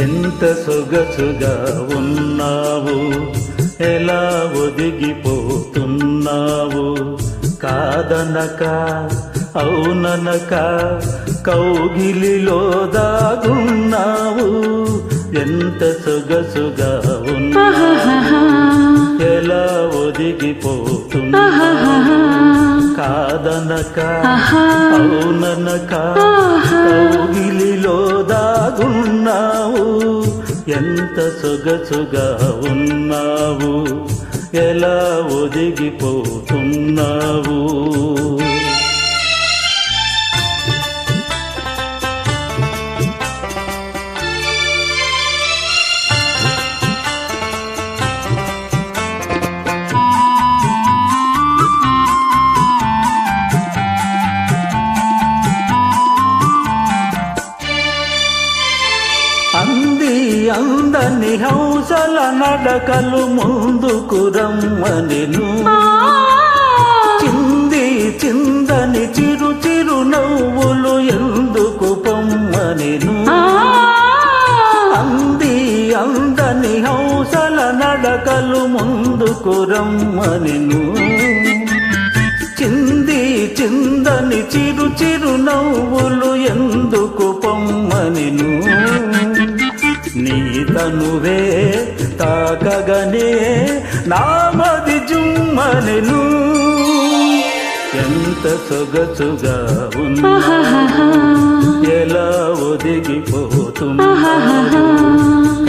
ఎంత సొగసుగా ఉన్నావు? ఎలా ఒదిగిపోతున్నావు? కాదనక అవుననక కౌగిలిలో దాగున్నావు? ఎంత సొగసుగా ఉన్నావు? ఎలా ఒదిగిపోతున్నావు? కాదనక అవుననక కౌగిలిలో ఎంత సొగసుగా ఉన్నావు? ఎలా ఒదిగిపోతున్నావు? అందని హంసల నడకలు ముందుకు రమ్మనిను చింది చిందని చిరు చిరు నవ్వులు ఎందుకు పొమ్మనిను అంది అందని హంసల నడకలు ముందుకు రమ్మనిను చింది చిందని చిరు చిరు నవ్వులు ఎందుకు పొమ్మనిను తనువే తాకగనే నామది జుమ్మనెను. ఎంత సొగసుగా ఉన్నా ఎలా ఒదిగిపోతున్నా.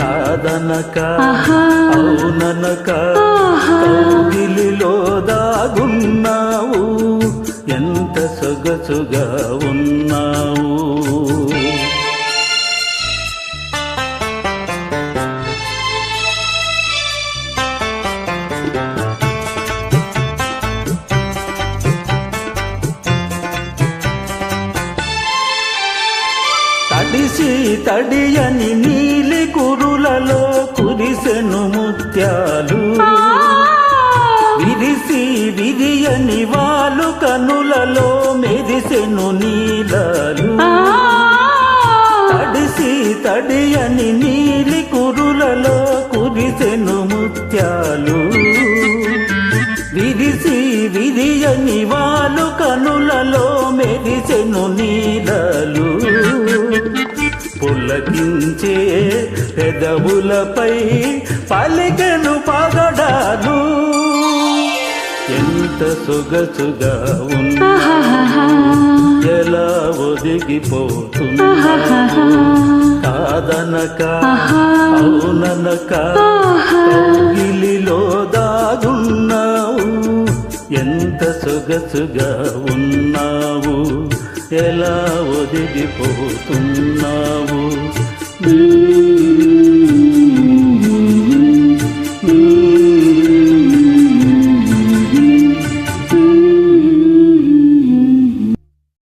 కాదనక అవుననక కౌగిలిలో దాగున్నావు. ఎంత సొగసుగా ఉన్నావు. తడియని నీలి కురులలో కురిసెను ముత్యాలు. విరిసి విరియని వాలు కనులలో మెరిసెను నీలాలు. తడిసి తడియని నీలి కురులలో కురిసెను ముత్యాలు. విరిసి విరియని వాలు పులకించే పెదవులపై పలికెను పగడాలు ఎంత సొగసుగా ఉన్నా ఎలా ఒదిగిపోతున్నా కాదనక అవుననక కౌగిలిలో దాగున్నావు. ఎంత సొగసుగా ఉన్నావు ఎలా ఒదిగిపోతున్నావు. Mm-hmm.